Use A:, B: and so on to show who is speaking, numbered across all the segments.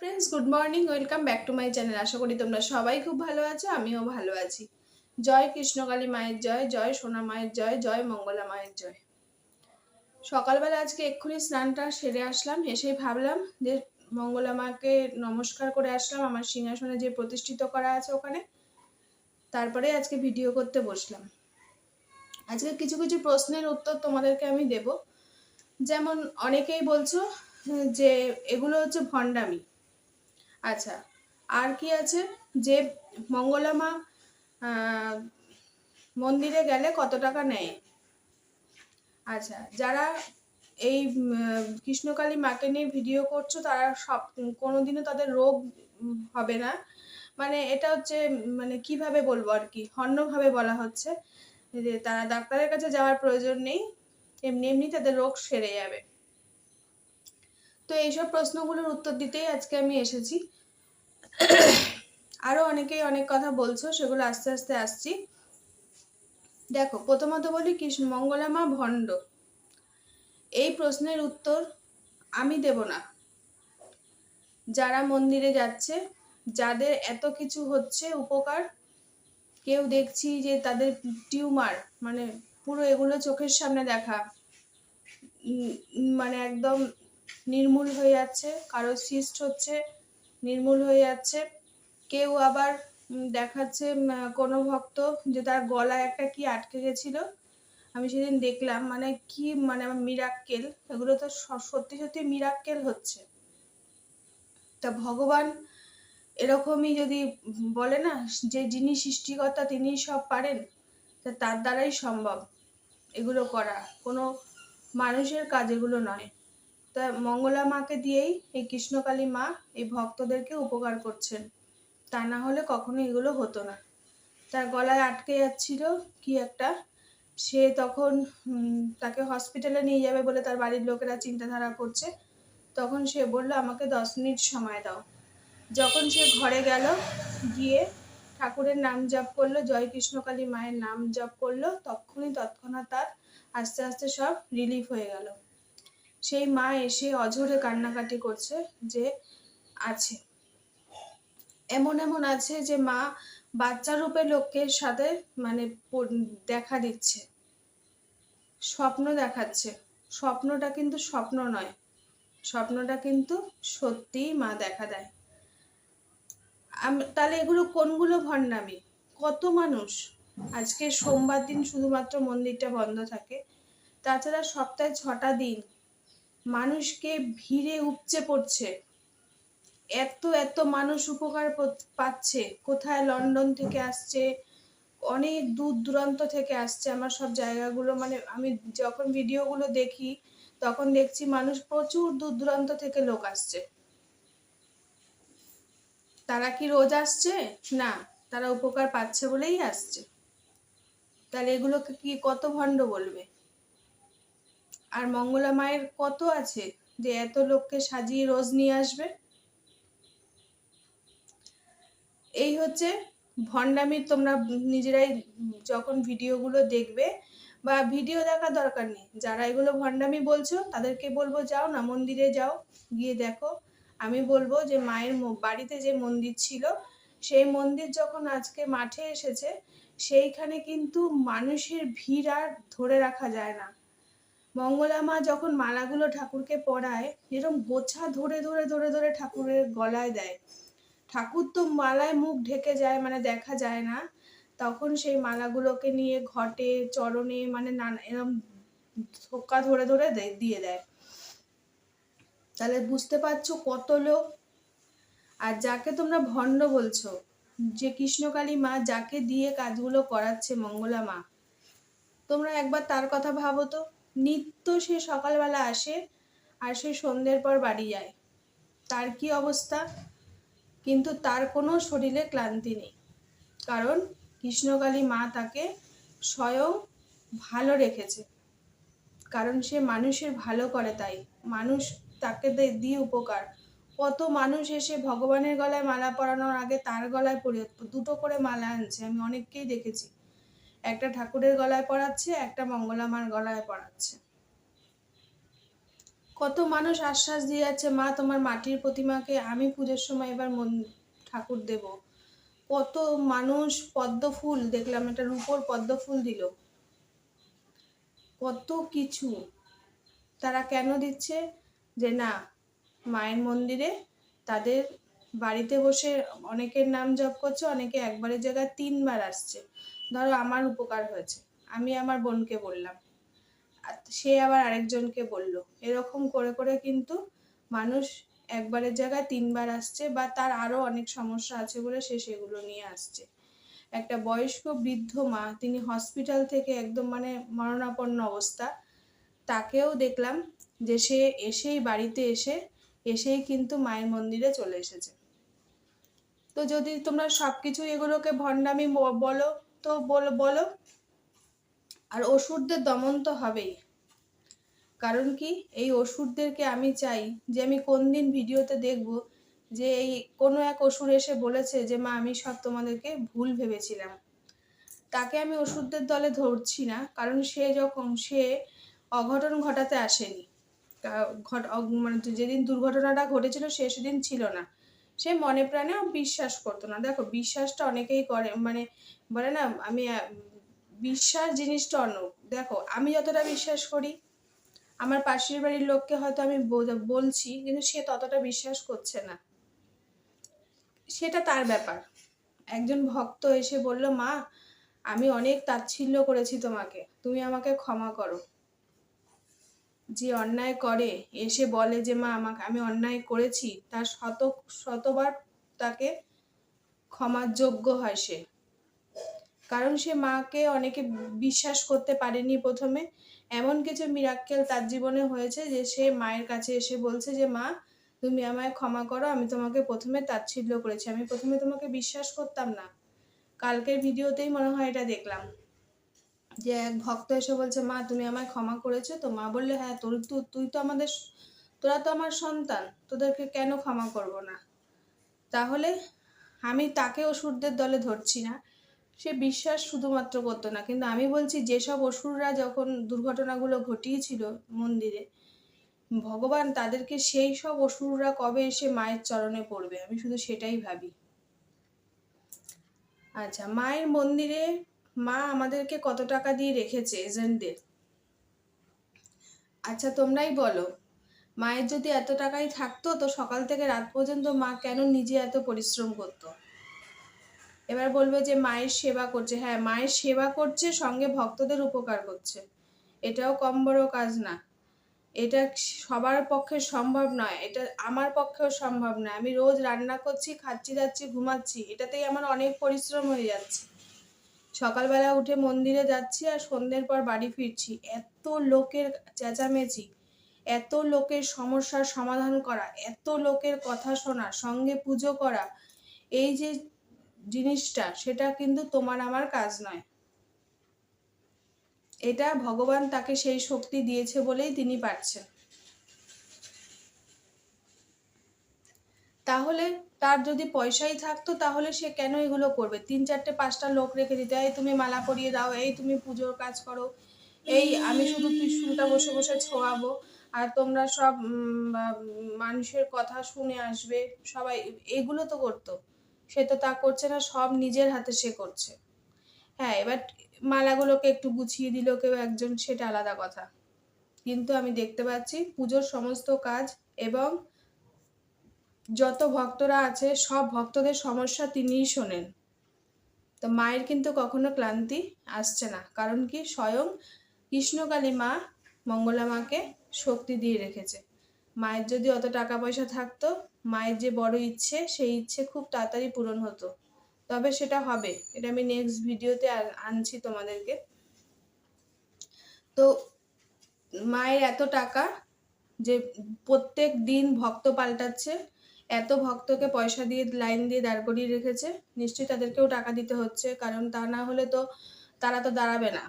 A: Friends good morning welcome back to my channel আশা করি তোমরা সবাই খুব ভালো আছো, আমিও ভালো আছি। জয় কৃষ্ণকালী মায়ের জয় জয় সোনা মায়ের জয় জয় মঙ্গলা মায়ের জয়। সকালবেলা আজকে এক্ষুনি স্নানটা সেরে আসলাম, এসেই ভাবলাম যে মঙ্গলা মাকে নমস্কার করে আসলাম, আমার সিংহাসনে যে প্রতিষ্ঠিত করা আছে ওখানে। তারপরে আজকে ভিডিও করতে বসলাম। আজকে কিছু কিছু প্রশ্নের উত্তর তোমাদেরকে আমি দেব। যেমন অনেকেই বলছো যে এগুলো হচ্ছে ভণ্ডামি। আচ্ছা আর কি আছে? যে মঙ্গলামা মন্দিরে গেলে কত টাকা নেয়? আচ্ছা যারা এই কৃষ্ণকালী মাকে নিয়ে ভিডিও করছ, তারা সব, কোনোদিনও তাদের রোগ হবে না। মানে এটা হচ্ছে মানে কীভাবে বলব আর কি? হন্যভাবে বলা হচ্ছে। যে তারা ডাক্তারের কাছে যাওয়ার প্রয়োজন নেই। এমনি এমনি তাদের রোগ সেরে যাবে। তো এইসব প্রশ্নগুলোর উত্তর দিতেই আজকে আমি এসেছি। আরও অনেকেই অনেক কথা বলছো, সেগুলো আস্তে আস্তে আসছি। দেখো, প্রথমত বলি কৃষ্ণ, মঙ্গলা মা ভণ্ড। এই প্রশ্নের উত্তর আমি দেব না। যারা মন্দিরে যাচ্ছে, যাদের এত কিছু হচ্ছে উপকার, কেউ দেখছি যে তাদের টিউমার মানে পুরো এগুলো চোখের সামনে দেখা মানে একদম নির্মূল হয়ে যাচ্ছে, কারও সিস্ট হচ্ছে নির্মূল হয়ে যাচ্ছে। কেউ আবার দেখাচ্ছে কোনো ভক্ত যে তার গলায় একটা কি আটকে গেছিল। আমি সেদিন দেখলাম মানে কি মানে আমার মিরাক্কেল এগুলো তো সত্যি সত্যি মিরাক্কেল হচ্ছে। তা ভগবান এরকমই যদি বলে না, যে যিনি সৃষ্টিকর্তা তিনি সব পারেন, তা তার দ্বারাই সম্ভব এগুলো করা। কোনো মানুষের কাজ এগুলো নয়। তা মঙ্গলা মাকে দিয়েই এই কৃষ্ণকালী মা এই ভক্তদেরকে উপকার করছেন। তা না হলে কখনো এগুলো হতো না। তার গলায় আটকে যাচ্ছিল কি একটা। সে তখন তাকে হসপিটালে নিয়ে যাবে বলে তার বাড়ির লোকেরা চিন্তাধারা করছে। তখন সে বলল, আমাকে দশ মিনিট সময় দাও। যখন সে ঘরে গেল, গিয়ে ঠাকুরের নাম জপ করল, জয় কৃষ্ণকালী মায়ের নাম জপ করল তখনই তৎক্ষণাৎ তার আস্তে আস্তে সব রিলিফ হয়ে গেল। সেই মা এসে অঝরে কান্নাকাটি করছে যে আছে। এমন এমন আছে যে মা বাচ্চা রূপে লোকের সাথে মানে দেখা দিচ্ছে। স্বপ্ন দেখাচ্ছে। স্বপ্নটা কিন্তু স্বপ্ন নয়। স্বপ্নটা কিন্তু সত্যিই মা দেখা দেয়। তাহলে এগুলো কোনগুলো ভণ্ডামি? কত মানুষ? আজকে সোমবার দিন শুধুমাত্র মন্দিরটা বন্ধ থাকে। তাছাড়া সপ্তাহে ছটা দিন মানুষকে ভিড়ে উপচে পড়ছে। এত এত মানুষ উপকার পাচ্ছে। কোথায় লন্ডন থেকে আসছে? অনেক দূর দূরান্ত থেকে আসছে আমার সব জায়গাগুলো। মানে আমি যখন ভিডিওগুলো দেখি, তখন দেখছি মানুষ প্রচুর দূর দূরান্ত থেকে লোক আসছে। তারা কি রোজ আসছে? না, তারা উপকার পাচ্ছে বলেই আসছে। তাহলে এগুলোকে কি কত ভণ্ড বলবে? আর মঙ্গলা মায়ের কত আছে যে এত লোককে সাজিয়ে রোজ নিয়ে আসবে? এই হচ্ছে ভণ্ডামির তোমরা নিজেরাই যখন ভিডিওগুলো দেখবে বা ভিডিও দেখার দরকার নেই। যারা এগুলো ভণ্ডামি বলছো, তাদেরকে বলব যাও না, মন্দিরে যাও, গিয়ে দেখো। আমি বলব যে মায়ের বাড়িতে যে মন্দির ছিল, সেই মন্দির যখন আজকে মাঠে এসেছে, সেইখানে কিন্তু মানুষের ভিড় আর ধরে রাখা যায় না। মঙ্গলা মা যখন মালাগুলো ঠাকুরকে পরায় এরকম গোছা ধরে ধরে ধরে ধরে ঠাকুরের গলায় দেয়। ঠাকুর তো মালায় মুখ ঢেকে যায় মানে দেখা যায় না। তখন সেই মালাগুলোকে নিয়ে ঘটে, চরণে মানে নানা এরকম ধোকা ধরে ধরে দিয়ে দেয়। তাহলে বুঝতে পারছ কত লোক? আর যাকে তোমরা ভণ্ড বলছো, যে কৃষ্ণকালী মা যাকে দিয়ে কাজগুলো করাচ্ছে মঙ্গলা মা, তোমরা একবার তার কথা ভাবো তো। নিত্য সে সকালবেলা আসে আর সে সন্ধ্যের পর বাড়ি যায়। তার কি অবস্থা? কিন্তু তার কোনো শরীরে ক্লান্তি নেই। কারণ কৃষ্ণকালী মা তাকে স্বয়ং ভালো রেখেছে। কারণ সে মানুষের ভালো করে তাই। মানুষ তাকে দিয়ে উপকার। কত মানুষ এসে ভগবানের গলায় মালা পরানোর আগে তার গলায় পরিয়ে দুটো করে মালা আনছে। আমি অনেককেই দেখেছি। একটা ঠাকুরের গলায় পড়াচ্ছে, একটা মঙ্গলামার গলায় পরাচ্ছে কত মানুষ আশ্বাস দিয়ে যাচ্ছে মা, তোমার মাটির প্রতিমাকে আমি পুজোর সময় এবার মন, ঠাকুর দেব। কত মানুষ পদ্ম ফুল, দেখলাম একটা রূপোর পদ্ম ফুল দিল। কত কিছু। তারা কেন দিচ্ছে? যে না, মায়ের মন্দিরে তাদের বাড়িতে বসে অনেকের নাম জপ করছে, অনেকে একবারের জায়গায় তিনবার আসছে। ধরো আমার উপকার হয়েছে। আমি আমার বোনকে বললাম। সে আবার আরেকজনকে বলল। এরকম করে করে কিন্তু মানুষ একবারের জায়গায় তিনবার আসছে বা তার আরও অনেক সমস্যা আছে বলে সে সেগুলো নিয়ে আসছে। একটা বয়স্ক বৃদ্ধ মা, তিনি হসপিটাল থেকে একদম মানে মরণাপন্ন অবস্থা। তাকেও দেখলাম যে সে এসেই বাড়িতে এসে, এসেই কিন্তু মায়ের মন্দিরে চলে এসেছে। তো যদি তোমরা সব কিছু এগুলোকে ভণ্ডামি বলো তো বলো বলো। আর অসুরদের দমন তো হবেই। কারণ কি? এই অসুরদেরকে আমি চাই যে আমি কোন দিন ভিডিওতে দেখব যে এই কোনো এক অসুর এসে বলেছে যে, মা, আমি সব তোমাদেরকে ভুল ভেবেছিলাম। তাকে আমি ওষুধদের দলে ধরছি না, কারণ সে যখন, সে অঘটন ঘটাতে আসেনি। মানে যেদিন দুর্ঘটনাটা ঘটেছিল সে সেদিন ছিল না। সে মনে প্রাণেও বিশ্বাস করতো না। দেখো, বিশ্বাসটা অনেকেই করে মানে বলে না, আমি, বিশ্বাস জিনিসটা অন্য। দেখো, আমি যতটা বিশ্বাস করি, আমার পাশের বাড়ির লোককে হয়তো আমি বল- বলছি, কিন্তু সে ততটা বিশ্বাস করছে না। সেটা তার ব্যাপার। একজন ভক্ত এসে বলল, মা, আমি অনেক তাচ্ছিল্য করেছি তোমাকে। তুমি আমাকে ক্ষমা করো। যে অন্যায় করে, এসে বলে যে, মা, আমাকে, আমি অন্যায় করেছি। তার শত, শতবার তাকে ক্ষমার যোগ্য হয় সে। কারণ সে মাকে অনেকে বিশ্বাস করতে পারেনি প্রথমে। এমন কিছু মিরাক্কেল তার জীবনে হয়েছে যে, সে মায়ের কাছে এসে বলছে যে, মা, তুমি আমায় ক্ষমা করো, আমি তোমাকে প্রথমে তাচ্ছিল্য করেছি। আমি প্রথমে তোমাকে বিশ্বাস করতাম না। কালকের ভিডিওতেই মনে হয় এটা দেখলাম। যে এক ভক্ত এসে বলছে, মা, তুমি আমায় ক্ষমা করেছ। তো মা বললে হ্যাঁ তোর তো, তুই তো আমাদের তোরা তো আমার সন্তান, তোদেরকে কেন ক্ষমা করব না? তাহলে আমি তাকে অসুরদের দলে ধরছি না। সে বিশ্বাস শুধুমাত্র করতো না। কিন্তু আমি বলছি, যেসব অসুররা যখন দুর্ঘটনাগুলো ঘটিয়েছিল মন্দিরে, ভগবান তাদেরকে সেই সব অসুররা কবে এসে মায়ের চরণে পড়বে? আমি শুধু সেটাই ভাবি। আচ্ছা মায়ের মন্দিরে মা আমাদেরকে কত টাকা দিয়ে রেখেছে এজেন্টদের? আচ্ছা তোমরাই বলো। মায়ের যদি এত টাকাই থাকতো, তো সকাল থেকে রাত পর্যন্ত মা কেন নিজে এত পরিশ্রম করতো? এবার বলবে যে, মায়ের সেবা করছে। হ্যাঁ মায়ের সেবা করছে, সঙ্গে ভক্তদের উপকার করছে। এটাও কম বড় কাজ না। এটা সবার পক্ষে সম্ভব নয়। এটা আমার পক্ষেও সম্ভব নয়। আমি রোজ রান্না করছি, খাচ্ছি, যাচ্ছি, ঘুমাচ্ছি। এটাতেই আমার অনেক পরিশ্রম হয়ে যাচ্ছে। সকালবেলা উঠে মন্দিরে যাচ্ছি আর সন্ধ্যের পর বাড়ি ফিরছি। এত লোকের চেঁচামেচি, এত লোকের সমস্যার সমাধান করা, এত লোকের কথা শোনা, সঙ্গে পুজো করা, এই যে জিনিসটা, সেটা কিন্তু তোমার আমার কাজ নয়। এটা ভগবান তাকে সেই শক্তি দিয়েছে বলেই তিনি পারছেন। তাহলে তার যদি পয়সাই থাকতো, তাহলে সে কেন এগুলো করবে? তিন চারটে, পাঁচটা লোক রেখে দিতে, এই তুমি মালা পরিয়ে দাও, এই তুমি পুজোর কাজ করো, এই আমি শুধু ত্রিশুলটা বসে বসে ছোঁয়াবো, আর তোমরা সব মানুষের কথা শুনে আসবে, সবাই, এগুলো তো করতো। সে তো তা করছে না, সব নিজের হাতে সে করছে। হ্যাঁ এবার মালাগুলোকে একটু গুছিয়ে দিল কেউ একজন, সেটা আলাদা কথা। কিন্তু আমি দেখতে পাচ্ছি পুজোর সমস্ত কাজ এবং যত ভক্তরা আছে, সব ভক্তদের সমস্যা তিনিই শোনেন। তো মায়ের কিন্তু কখনো ক্লান্তি আসছে না। কারণ কি? স্বয়ং কৃষ্ণকালী মা মঙ্গলা মাকে শক্তি দিয়ে রেখেছে। মায়ের যদি অত টাকা পয়সা থাকতো, মায়ের যে বড় ইচ্ছে, সেই ইচ্ছে খুব তাড়াতাড়ি পূরণ হতো। তবে সেটা হবে। এটা আমি নেক্সট ভিডিওতে আনছি তোমাদেরকে। তো মায়ের এত টাকা যে প্রত্যেক দিন ভক্ত পাল্টাচ্ছে এত ভক্তকে পয়সা দিয়ে, লাইন দিয়ে দাঁড় করিয়ে রেখেছে, নিশ্চয়ই তাদেরকেও টাকা দিতে হচ্ছে, কারণ তা না হলে তো তারা তো দাঁড়াবে না।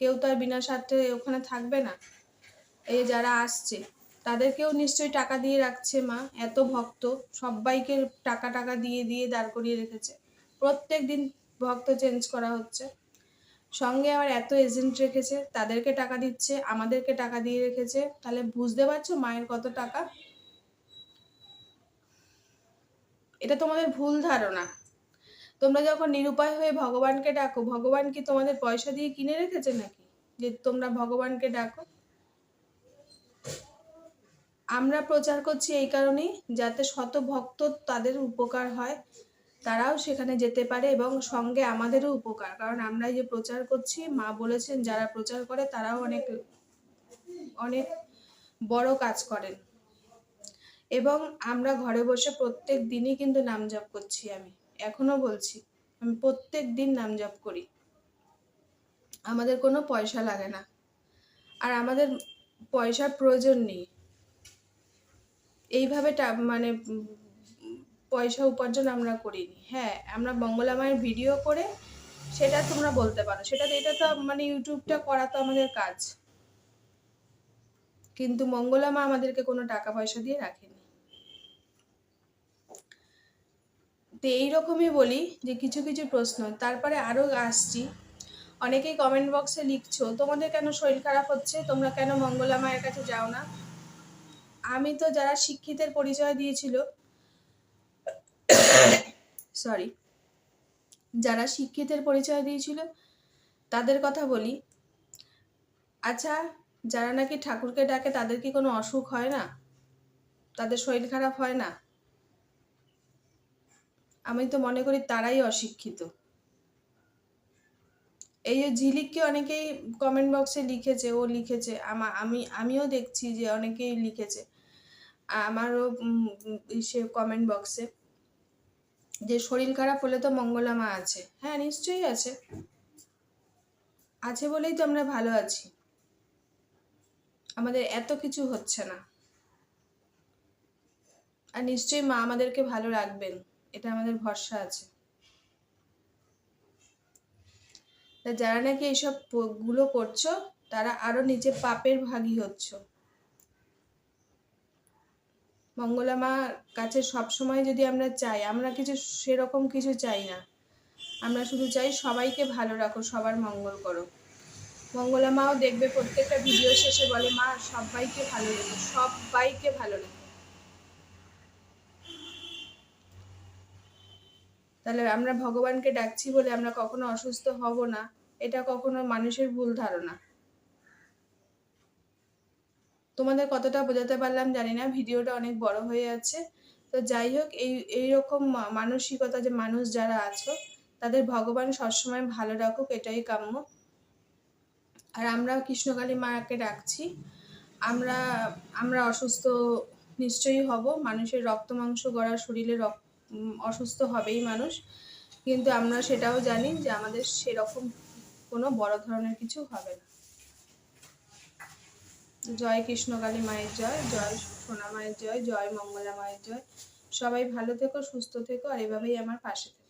A: কেউ তো আর বিনা স্বার্থে ওখানে থাকবে না। এই যারা আসছে, তাদেরকেও নিশ্চয়ই টাকা দিয়ে রাখছে মা, এত ভক্ত, সবাইকে টাকা টাকা দিয়ে দিয়ে দাঁড় করিয়ে রেখেছে। প্রত্যেক দিন ভক্ত চেঞ্জ করা হচ্ছে। সঙ্গে আবার এত এজেন্ট রেখেছে, তাদেরকে টাকা দিচ্ছে, আমাদেরকে টাকা দিয়ে রেখেছে, তাহলে বুঝতে পারছ মায়ের কত টাকা? এটা তোমাদের ভুল ধারণা। তোমরা যখন নিরুপায় হয়ে ভগবানকে ডাকো, ভগবান কি তোমাদের পয়সা দিয়ে কিনে রেখেছে নাকি? যে তোমরা ভগবানকে ডাকো। আমরা প্রচার করছি এই কারণেই যাতে শত ভক্ত তাদের উপকার হয়, তারাও সেখানে যেতে পারে এবং সঙ্গে আমাদেরও উপকার। কারণ আমরা যে প্রচার করছি, মা বলেছেন যারা প্রচার করে তারাও অনেক অনেক বড় কাজ করেন। এবং আমরা ঘরে বসে প্রত্যেক দিনই কিন্তু নাম জপ করছি আমি। এখনও বলছি, আমি প্রত্যেক দিন নাম জপ করি। আমাদের কোনো পয়সা লাগে না। আর আমাদের পয়সার প্রয়োজন নেই। এইভাবে মানে পয়সা উপার্জন আমরা করিনি। হ্যাঁ আমরা মঙ্গলামায়ের ভিডিও করে সেটা তোমরা বলতে পারো। সেটা এটা তো মানে ইউটিউবটা করা তো আমাদের কাজ। কিন্তু মঙ্গলামা আমাদেরকে কোনো টাকা পয়সা দিয়ে রাখেনি। তো এইরকমই বলি যে কিছু কিছু প্রশ্ন। তারপরে আরও আসছি। অনেকেই কমেন্ট বক্সে লিখছো, তোমাদের কেন শরীর খারাপ হচ্ছে? তোমরা কেন মঙ্গলা মায়ের কাছে যাও না? আমি তো যারা শিক্ষিতের পরিচয় দিয়েছিল সরি যারা শিক্ষিতের পরিচয় দিয়েছিল, তাদের কথা বলি। আচ্ছা যারা নাকি ঠাকুরকে ডাকে তাদের কি কোনো অসুখ হয় না? তাদের শরীর খারাপ হয় না? আমি তো মনে করি তারাই অশিক্ষিত। এই যে ঝিলিককে অনেকেই কমেন্ট বক্সে লিখেছে ও লিখেছে আমা আমি আমিও দেখছি যে অনেকেই লিখেছে। আমারও উম, কমেন্ট বক্সে যে শরীর খারাপ হলে তো মঙ্গলামা আছে। হ্যাঁ নিশ্চয়ই আছে। আছে বলেই তো আমরা ভালো আছি। আমাদের এত কিছু হচ্ছে না। আর নিশ্চয়ই মা আমাদেরকে ভালো রাখবেন। এটা আমাদের ভরসা আছে। তা যারা নাকি এইসবগুলো করছ, তারা আরও নিজে পাপের ভাগী হচ্ছ। মঙ্গলা মার কাছে সবসময় যদি আমরা চাই, আমরা কিছু সেরকম কিছু চাই না। আমরা শুধু চাই সবাইকে ভালো রাখো, সবার মঙ্গল করো। মঙ্গলা মাও দেখবে প্রত্যেকটা ভিডিও শেষে বলে, মা, সবাইকে ভালো রেখো, সবাইকে ভালো রেখো। তাহলে আমরা ভগবানকে ডাকছি বলে আমরা কখনো অসুস্থ হব না এটা কখনো মানুষের ভুল ধারণা। তোমাদের কতটা বোঝাতে পারলাম জানি না ভিডিওটা অনেক বড় হয়ে যাচ্ছে। তো যাই হোক এই এইরকম মানসিকতা যে মানুষ যারা আছো তাদের ভগবান সবসময় ভালো রাখুক এটাই কাম্য। আর আমরা কৃষ্ণকালী মাকে ডাকছি আমরা আমরা অসুস্থ নিশ্চয়ই হব মানুষের রক্ত মাংস গড়া শরীরে রক- উম, অসুস্থ হবেই মানুষ। কিন্তু আমরা সেটাও জানি যে আমাদের সেরকম কোনো বড় ধরনের কিছু হবে না। জয় কৃষ্ণকালী মায়ের জয় জয় সোনা মায়ের জয় জয় মঙ্গলা মায়ের জয়। সবাই ভালো থেকো, সুস্থ থেকো, আর এভাবেই আমার পাশে থেকো।